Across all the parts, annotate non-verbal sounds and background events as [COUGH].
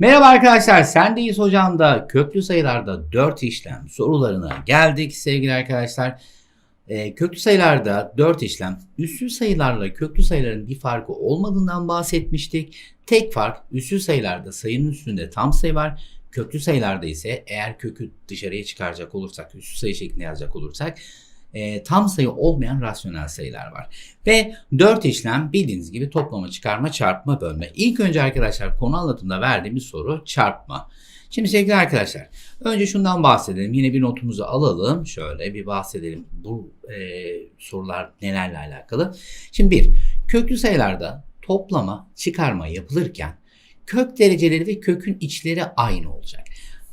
Merhaba arkadaşlar, Sendeyiz Hocam da köklü sayılarda 4 işlem sorularına geldik sevgili arkadaşlar. Ee, köklü sayılarda 4 işlem, üssü sayılarla köklü sayıların bir farkı olmadığından bahsetmiştik. Tek fark üssü sayılarda sayının üstünde tam sayı var. Köklü sayılarda ise eğer kökü dışarıya çıkaracak olursak, üssü sayı şeklinde yazacak olursak e, tam sayı olmayan rasyonel sayılar var. Ve 4 işlem bildiğiniz gibi toplama, çıkarma, çarpma, bölme. İlk önce arkadaşlar konu anlatımında verdiğimiz soru çarpma. Şimdi sevgili arkadaşlar önce şundan bahsedelim. Yine bir notumuzu alalım. Şöyle bir bahsedelim bu e, sorular nelerle alakalı. Şimdi bir köklü sayılarda toplama, çıkarma yapılırken kök dereceleri ve kökün içleri aynı olacak.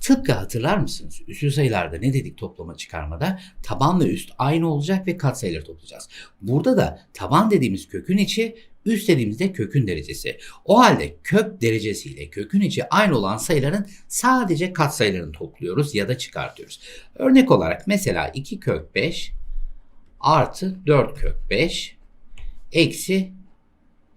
Tıpkı hatırlar mısınız? Üslü sayılarda ne dedik toplama çıkarmada? Taban ve üst aynı olacak ve katsayıları toplayacağız. Burada da taban dediğimiz kökün içi, üst dediğimizde kökün derecesi. O halde kök derecesiyle kökün içi aynı olan sayıların sadece katsayılarını topluyoruz ya da çıkartıyoruz. Örnek olarak mesela 2 kök 5 artı 4 kök 5 eksi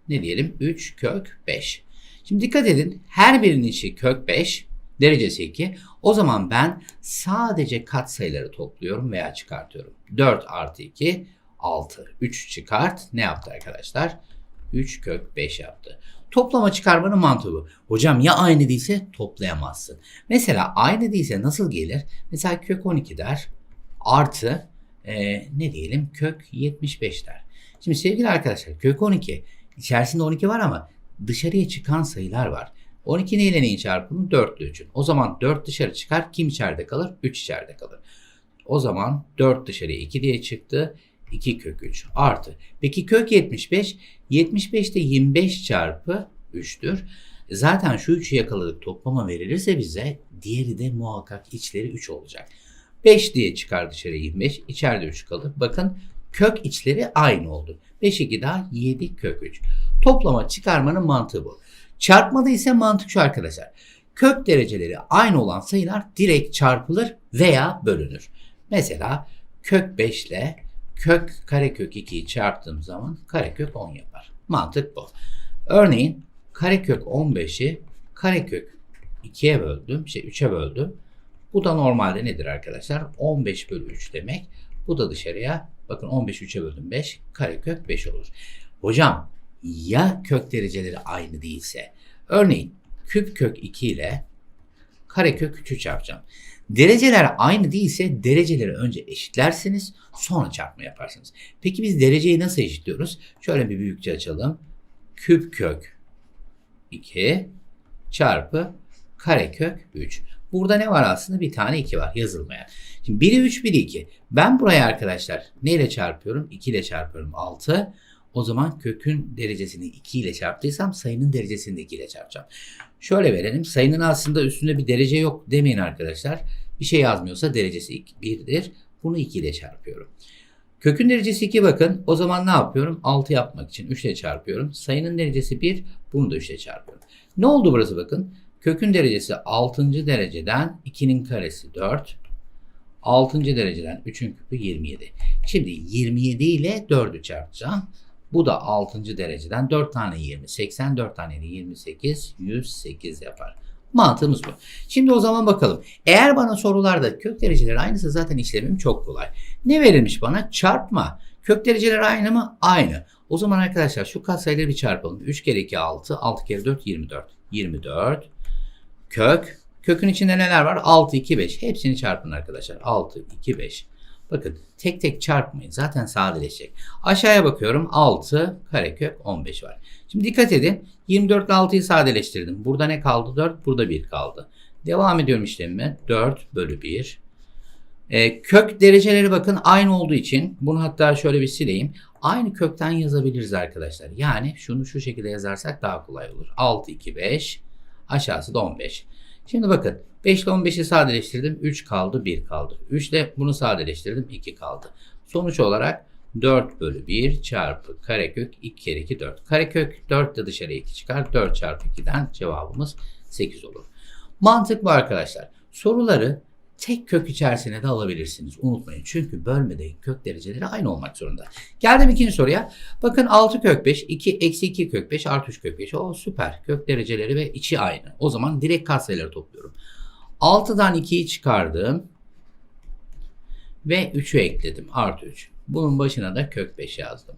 ne diyelim 3 kök 5. Şimdi dikkat edin her birinin içi kök 5 derecesi 2. O zaman ben sadece katsayıları topluyorum veya çıkartıyorum. 4 artı 2 6. 3 çıkart ne yaptı arkadaşlar? 3 kök 5 yaptı. Toplama çıkarmanın mantığı. Hocam ya aynı değilse toplayamazsın. Mesela aynı değilse nasıl gelir? Mesela kök 12 der artı e, ne diyelim kök 75 der. Şimdi sevgili arkadaşlar kök 12 içerisinde 12 var ama dışarıya çıkan sayılar var. 12 neyle neyin çarpımı? 4 ile 3'ün. O zaman 4 dışarı çıkar. Kim içeride kalır? 3 içeride kalır. O zaman 4 dışarıya 2 diye çıktı. 2 kök 3 artı. Peki kök 75. 75 de 25 çarpı 3'tür. Zaten şu 3'ü yakaladık toplama verilirse bize diğeri de muhakkak içleri 3 olacak. 5 diye çıkar dışarı 25. içeride 3 kalır. Bakın kök içleri aynı oldu. 5 2 daha 7 kök 3. Toplama çıkarmanın mantığı bu. Çarpmada ise mantık şu arkadaşlar. Kök dereceleri aynı olan sayılar direkt çarpılır veya bölünür. Mesela kök 5 ile kök karekök 2'yi çarptığım zaman karekök 10 yapar. Mantık bu. Örneğin karekök 15'i karekök 2'ye böldüm, şey 3'e böldüm. Bu da normalde nedir arkadaşlar? 15 bölü 3 demek. Bu da dışarıya bakın 15 3'e böldüm 5 karekök 5 olur. Hocam ya kök dereceleri aynı değilse örneğin küp kök 2 ile karekök 3'ü çarpacağım. Dereceler aynı değilse dereceleri önce eşitlersiniz sonra çarpma yaparsınız. Peki biz dereceyi nasıl eşitliyoruz? Şöyle bir büyükçe açalım. Küp kök 2 çarpı karekök 3. Burada ne var aslında? Bir tane 2 var yazılmayan. Şimdi biri 3 biri 2. Ben buraya arkadaşlar neyle çarpıyorum? 2 ile çarpıyorum 6. O zaman kökün derecesini 2 ile çarptıysam sayının derecesini de 2 ile çarpacağım. Şöyle verelim. Sayının aslında üstünde bir derece yok demeyin arkadaşlar. Bir şey yazmıyorsa derecesi 1'dir. Bunu 2 ile çarpıyorum. Kökün derecesi 2 bakın. O zaman ne yapıyorum? 6 yapmak için 3 ile çarpıyorum. Sayının derecesi 1. Bunu da 3 ile çarpıyorum. Ne oldu burası bakın? Kökün derecesi 6. dereceden 2'nin karesi 4. 6. dereceden 3'ün küpü 27. Şimdi 27 ile 4'ü çarpacağım. Bu da 6. dereceden 4 tane 20. 84 tane de 28. 108 yapar. Mantığımız bu. Şimdi o zaman bakalım. Eğer bana sorularda kök dereceleri aynısı zaten işlemim çok kolay. Ne verilmiş bana? Çarpma. Kök dereceleri aynı mı? Aynı. O zaman arkadaşlar şu katsayıları bir çarpalım. 3 kere 2 6. 6 kere 4 24. 24. Kök. Kökün içinde neler var? 6, 2, 5. Hepsini çarpın arkadaşlar. 6, 2, 5. Bakın tek tek çarpmayın. Zaten sadeleşecek. Aşağıya bakıyorum. 6 karekök 15 var. Şimdi dikkat edin. 24 ile 6'yı sadeleştirdim. Burada ne kaldı? 4. Burada 1 kaldı. Devam ediyorum işlemime. 4 bölü 1. E, kök dereceleri bakın aynı olduğu için bunu hatta şöyle bir sileyim. Aynı kökten yazabiliriz arkadaşlar. Yani şunu şu şekilde yazarsak daha kolay olur. 6, 2, 5. Aşağısı da 15. Şimdi bakın 5 ile 15'i sadeleştirdim. 3 kaldı 1 kaldı. 3 ile bunu sadeleştirdim 2 kaldı. Sonuç olarak 4 bölü 1 çarpı karekök 2 kere 2 4. Karekök 4 de dışarıya 2 çıkar. 4 çarpı 2'den cevabımız 8 olur. Mantık bu arkadaşlar. Soruları tek kök içerisine de alabilirsiniz. Unutmayın. Çünkü bölmede kök dereceleri aynı olmak zorunda. Geldim ikinci soruya. Bakın 6 kök 5, 2, eksi 2 kök 5, artı 3 kök 5. O süper. Kök dereceleri ve içi aynı. O zaman direkt katsayıları topluyorum. 6'dan 2'yi çıkardım. Ve 3'ü ekledim. Artı 3. Bunun başına da kök 5 yazdım.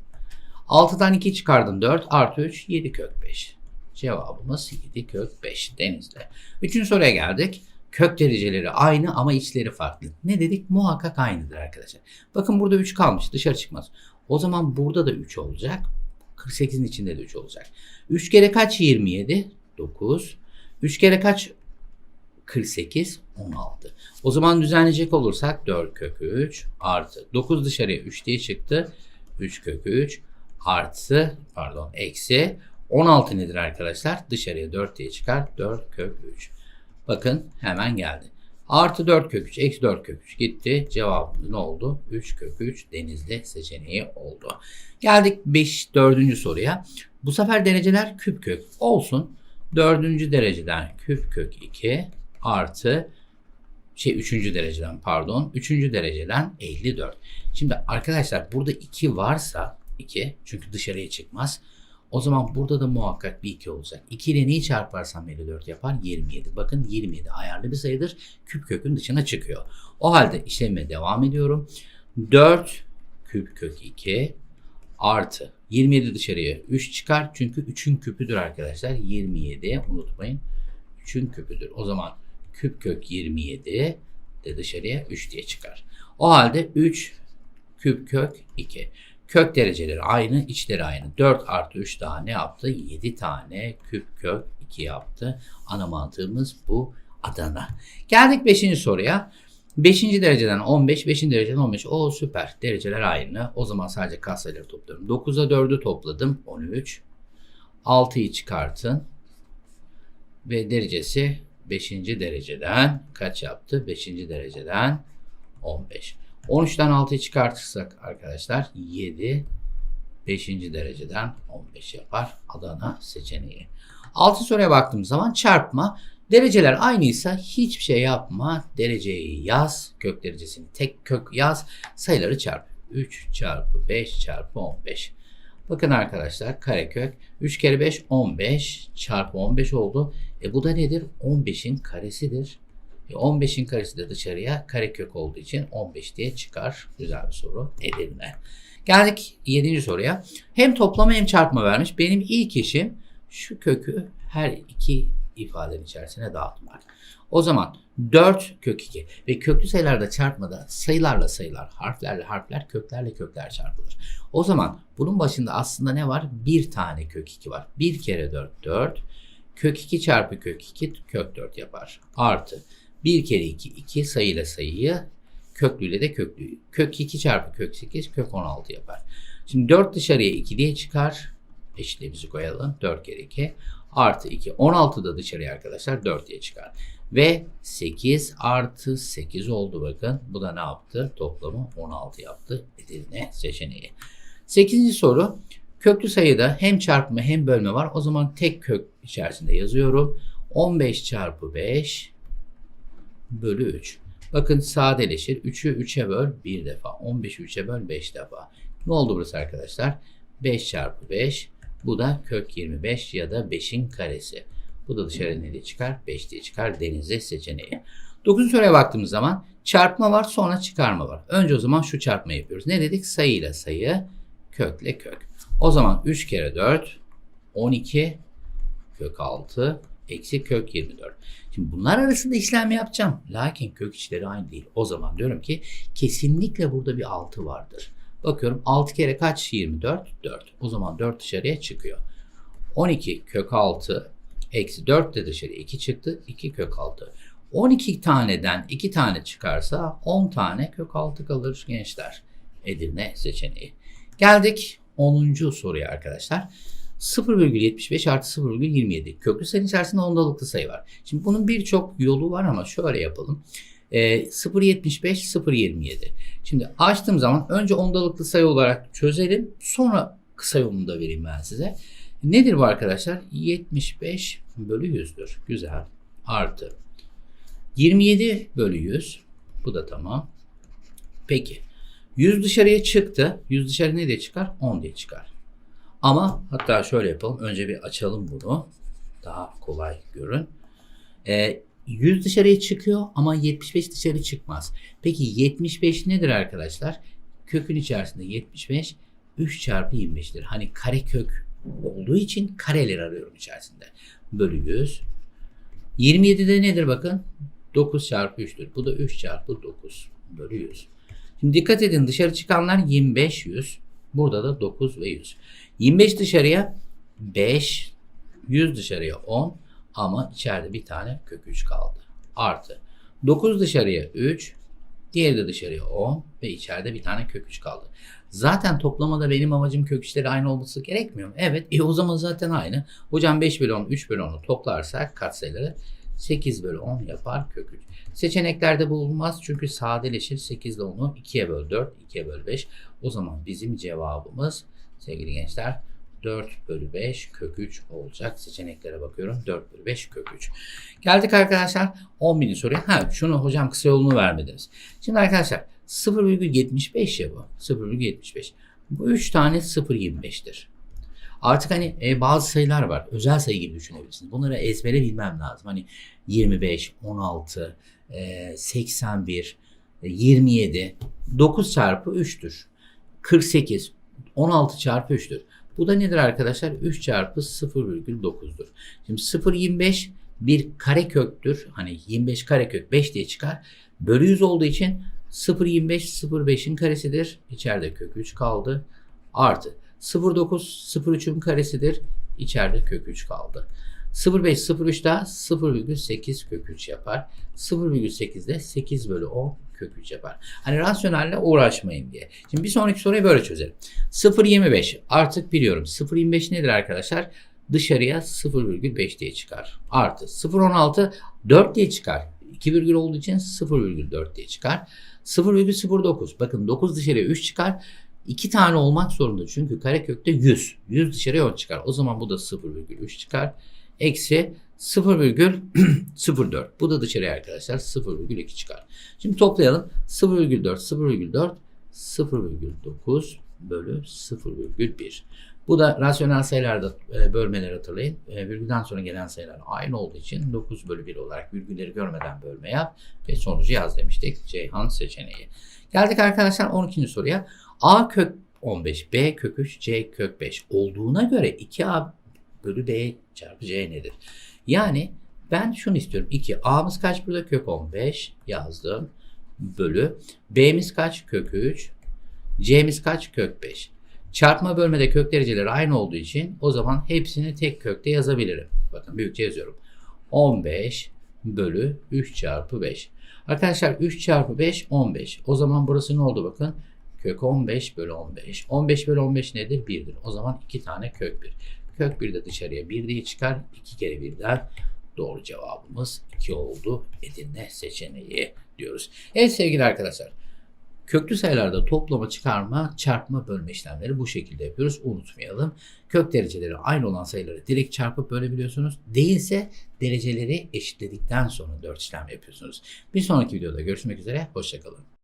6'dan 2 çıkardım 4 artı 3 7 kök 5. Cevabımız 7 kök 5 denizli. Üçüncü soruya geldik. Kök dereceleri aynı ama içleri farklı. Ne dedik? Muhakkak aynıdır arkadaşlar. Bakın burada 3 kalmış dışarı çıkmaz. O zaman burada da 3 olacak. 48'in içinde de 3 olacak. 3 kere kaç 27? 9. 3 kere kaç 48, 16. O zaman düzenleyecek olursak 4 kök 3 artı 9 dışarıya 3 diye çıktı. 3 kök 3 artı pardon eksi 16 nedir arkadaşlar? Dışarıya 4 diye çıkar. 4 kök 3. Bakın hemen geldi. Artı 4 kök 3 eksi 4 kök 3 gitti. Cevabımız ne oldu? 3 kök 3 denizli seçeneği oldu. Geldik 5 4. soruya. Bu sefer dereceler küp kök olsun. 4. dereceden küp kök 2 artı şey 3. dereceden pardon 3. dereceden 54. Şimdi arkadaşlar burada 2 varsa 2 çünkü dışarıya çıkmaz. O zaman burada da muhakkak bir 2 olacak. 2 ile neyi çarparsam 54 yapar? 27. Bakın 27 ayarlı bir sayıdır. Küp kökün dışına çıkıyor. O halde işleme devam ediyorum. 4 küp kök 2 artı 27 dışarıya 3 çıkar. Çünkü 3'ün küpüdür arkadaşlar. 27 unutmayın. 3'ün küpüdür. O zaman küp kök 27 de dışarıya 3 diye çıkar. O halde 3 küp kök 2. Kök dereceleri aynı, içleri aynı. 4 artı 3 daha ne yaptı? 7 tane küp kök 2 yaptı. Ana mantığımız bu Adana. Geldik 5. soruya. 5. dereceden 15, 5. dereceden 15. O süper. Dereceler aynı. O zaman sadece katsayıları topluyorum. 9'a 4'ü topladım. 13. 6'yı çıkartın. Ve derecesi 5. dereceden kaç yaptı? 5. dereceden 15. 13'ten 6'yı çıkartırsak arkadaşlar 7 5. dereceden 15 yapar Adana seçeneği. 6 soruya baktığımız zaman çarpma. Dereceler aynıysa hiçbir şey yapma. Dereceyi yaz. Kök derecesini tek kök yaz. Sayıları çarp. 3 çarpı 5 çarpı 15. Bakın arkadaşlar karekök 3 kere 5 15 çarpı 15 oldu. E bu da nedir? 15'in karesidir. E 15'in karesi de dışarıya karekök olduğu için 15 diye çıkar. Güzel bir soru Edirne. Geldik 7. soruya. Hem toplama hem çarpma vermiş. Benim ilk işim şu kökü her iki ifadenin içerisine dağıtmak. O zaman 4 kök 2 ve köklü sayılarda çarpmada sayılarla sayılar, harflerle harfler, köklerle kökler çarpılır. O zaman bunun başında aslında ne var? Bir tane kök 2 var. 1 kere 4 4. Kök 2 çarpı kök 2 kök 4 yapar. Artı 1 kere 2 2 sayıyla sayıyı köklüyle de köklüyü. Kök 2 çarpı kök 8 kök 16 yapar. Şimdi 4 dışarıya 2 diye çıkar. Eşitliğimizi koyalım. 4 kere 2 artı 2. 16 da dışarıya arkadaşlar 4 diye çıkar. Ve 8 artı 8 oldu bakın. Bu da ne yaptı? Toplamı 16 yaptı. Edirne seçeneği. 8. soru. Köklü sayıda hem çarpma hem bölme var. O zaman tek kök içerisinde yazıyorum. 15 çarpı 5 bölü 3. Bakın sadeleşir. 3'ü 3'e böl 1 defa. 15'i 3'e böl 5 defa. Ne oldu burası arkadaşlar? 5 çarpı 5. Bu da kök 25 ya da 5'in karesi. Bu da dışarı ne diye çıkar? 5 diye çıkar. Denizli seçeneği. 9. soruya baktığımız zaman çarpma var sonra çıkarma var. Önce o zaman şu çarpma yapıyoruz. Ne dedik? Sayıyla sayı, kökle kök. O zaman 3 kere 4, 12, kök 6, eksi kök 24. Şimdi bunlar arasında işlem yapacağım. Lakin kök içleri aynı değil. O zaman diyorum ki kesinlikle burada bir 6 vardır. Bakıyorum 6 kere kaç? 24, 4. O zaman 4 dışarıya çıkıyor. 12 kök 6 eksi 4 de dışarıya 2 çıktı. 2 kök 6. 12 taneden 2 tane çıkarsa 10 tane kök 6 kalır gençler. Edirne seçeneği. Geldik 10. soruya arkadaşlar. 0,75 artı 0,27. Köklü sayının içerisinde ondalıklı sayı var. Şimdi bunun birçok yolu var ama şöyle yapalım. E, 0,75, 0,27. Şimdi açtığım zaman önce ondalıklı sayı olarak çözelim. Sonra kısa yolunu da vereyim ben size. Nedir bu arkadaşlar? 75 bölü 100'dür. Güzel. Artı. 27 bölü 100 Bu da tamam. Peki. 100 dışarıya çıktı. 100 dışarı ne diye çıkar? 10 diye çıkar. Ama hatta şöyle yapalım. Önce bir açalım bunu. Daha kolay görün. Ee, 100 dışarıya çıkıyor ama 75 dışarı çıkmaz. Peki 75 nedir arkadaşlar? Kökün içerisinde 75 3 çarpı 25'tir. Hani kare kök olduğu için kareleri arıyorum içerisinde. Bölü 100. 27'de nedir bakın? 9 çarpı 3'tür. Bu da 3 çarpı 9 bölü 100. Şimdi dikkat edin dışarı çıkanlar 25 100. Burada da 9 ve 100. 25 dışarıya 5, 100 dışarıya 10 ama içeride bir tane kök 3 kaldı. Artı 9 dışarıya 3, diğeri de dışarıya 10 ve içeride bir tane kök 3 kaldı. Zaten toplamada benim amacım kök 3'leri aynı olması gerekmiyor mu? Evet. E o zaman zaten aynı. Hocam 5 bölü 10, 3 bölü 10'u toplarsak katsayıları 8 bölü 10 yapar kök 3. Seçeneklerde bulunmaz çünkü sadeleşir. 8 ile 10'u 2'ye böl 4, 2'ye böl 5. O zaman bizim cevabımız sevgili gençler 4 bölü 5 kök 3 olacak. Seçeneklere bakıyorum. 4 bölü 5 kök 3. Geldik arkadaşlar 11. soruya. Ha şunu hocam kısa yolunu vermediniz. Şimdi arkadaşlar 0,75 ya bu. 0,75. Bu 3 tane 0,25'tir. Artık hani e, bazı sayılar var. Özel sayı gibi düşünebilirsiniz. Bunları ezbere bilmem lazım. Hani 25, 16, e, 81, e, 27, 9 çarpı 3'tür. 48, 16 çarpı 3'tür. Bu da nedir arkadaşlar? 3 çarpı 0,9'dur. Şimdi 0,25 bir kare köktür. Hani 25 kare kök 5 diye çıkar. Bölü 100 olduğu için 0,25 0,5'in karesidir. İçeride kök 3 kaldı. Artı 0,9 0,3'ün karesidir. İçeride kök 3 kaldı. 0,5 0,3 daha 0,8 kök 3 yapar. 0,8 de 8 bölü 10 kök 3 yapar. Hani rasyonelle uğraşmayın diye. Şimdi bir sonraki soruyu böyle çözelim. 0,25 artık biliyorum. 0,25 nedir arkadaşlar? Dışarıya 0,5 diye çıkar. Artı 0,16 4 diye çıkar. 2 virgül olduğu için 0,4 diye çıkar. 0,09 bakın 9 dışarıya 3 çıkar. 2 tane olmak zorunda çünkü karekökte 100. 100 dışarıya 10 çıkar. O zaman bu da 0,3 çıkar. Eksi 0,04. [CLEARS THROAT] Bu da dışarıya arkadaşlar 0,2 çıkar. Şimdi toplayalım. 0,4, 0,4, 0,9 bölü 0,1. Bu da rasyonel sayılarda e, bölmeleri hatırlayın. E, virgülden sonra gelen sayılar aynı olduğu için 9 bölü 1 olarak virgülleri görmeden bölme yap ve sonucu yaz demiştik. Ceyhan seçeneği. Geldik arkadaşlar 12. soruya. A kök 15, B kök 3, C kök 5 olduğuna göre 2A bölü B çarpı C nedir? Yani ben şunu istiyorum. 2. A'mız kaç burada? Kök 15 yazdım. Bölü. B'miz kaç? Kök 3. C'miz kaç? Kök 5. Çarpma bölmede kök dereceleri aynı olduğu için o zaman hepsini tek kökte yazabilirim. Bakın büyükçe yazıyorum. 15 bölü 3 çarpı 5. Arkadaşlar 3 çarpı 5 15. O zaman burası ne oldu bakın. Kök 15 bölü 15. 15 bölü 15 nedir? 1'dir. O zaman 2 tane kök 1. Kök 1 de dışarıya 1 diye çıkar. 2 kere 1'den doğru cevabımız 2 oldu. Edirne seçeneği diyoruz. Evet sevgili arkadaşlar. Köklü sayılarda toplama, çıkarma, çarpma, bölme işlemleri bu şekilde yapıyoruz. Unutmayalım. Kök dereceleri aynı olan sayıları direkt çarpıp bölebiliyorsunuz. Değilse dereceleri eşitledikten sonra 4 işlem yapıyorsunuz. Bir sonraki videoda görüşmek üzere. Hoşçakalın.